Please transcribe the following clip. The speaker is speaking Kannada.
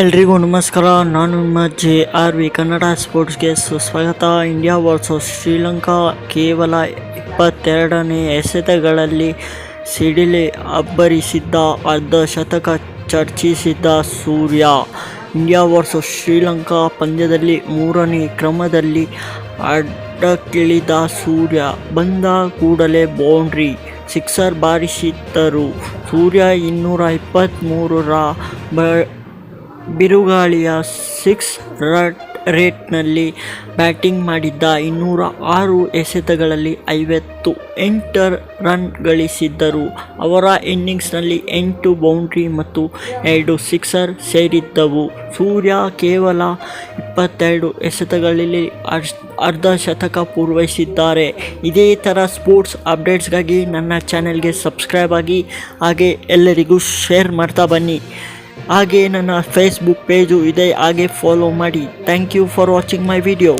ಎಲ್ರಿಗೂ ನಮಸ್ಕಾರ, ನಾನು ನಿಮ್ಮ ಜೆ ಆರ್ ವಿ ಕನ್ನಡ ಸ್ಪೋರ್ಟ್ಸ್ಗೆ ಸುಸ್ವಾಗತ. ಇಂಡಿಯಾ ವರ್ಸಸ್ ಶ್ರೀಲಂಕಾ ಕೇವಲ ಇಪ್ಪತ್ತೆರಡನೇ ಎಸೆತಗಳಲ್ಲಿ ಸಿಡಿಲೆ ಅಬ್ಬರಿಸಿದ್ದ, ಅರ್ಧ ಶತಕ ಚರ್ಚಿಸಿದ್ದ ಸೂರ್ಯ. ಇಂಡಿಯಾ ವರ್ಸಸ್ ಶ್ರೀಲಂಕಾ ಪಂದ್ಯದಲ್ಲಿ ಮೂರನೇ ಕ್ರಮದಲ್ಲಿ ಅಡ್ಡಕ್ಕಿಳಿದ ಸೂರ್ಯ. ಬಂದ ಕೂಡಲೇ ಬೌಂಡ್ರಿ ಸಿಕ್ಸರ್ ಬಾರಿಸಿದ್ದರು. ಸೂರ್ಯ ಇನ್ನೂರ ಇಪ್ಪತ್ತ್ಮೂರರ ಬ ಬಿರುಗಾಳಿಯ ಸಿಕ್ಸ್ ರಟ್ ರೇಟ್ನಲ್ಲಿ ಬ್ಯಾಟಿಂಗ್ ಮಾಡಿದ್ದ ಇನ್ನೂರ ಆರು ಎಸೆತಗಳಲ್ಲಿ ಐವತ್ತು ಎಂಟು ರನ್ ಗಳಿಸಿದ್ದರು. ಅವರ ಇನ್ನಿಂಗ್ಸ್ನಲ್ಲಿ ಎಂಟು ಬೌಂಡ್ರಿ ಮತ್ತು ಎರಡು ಸಿಕ್ಸರ್ ಸೇರಿದ್ದವು. ಸೂರ್ಯ ಕೇವಲ ಇಪ್ಪತ್ತೆರಡು ಎಸೆತಗಳಲ್ಲಿ ಅರ್ಧ ಶತಕ ಪೂರೈಸಿದ್ದಾರೆ. ಇದೇ ಥರ ಸ್ಪೋರ್ಟ್ಸ್ ಅಪ್ಡೇಟ್ಸ್ಗಾಗಿ ನನ್ನ ಚಾನೆಲ್ಗೆ ಸಬ್ಸ್ಕ್ರೈಬ್ ಆಗಿ ಹಾಗೆ ಎಲ್ಲರಿಗೂ ಶೇರ್ ಮಾಡ್ತಾ ಬನ್ನಿ. ಹಾಗೆ ನನ್ನ ಫೇಸ್ಬುಕ್ ಪೇಜು ಇದೆ ಹಾಗೆ ಫಾಲೋ ಮಾಡಿ. Thank you for watching my video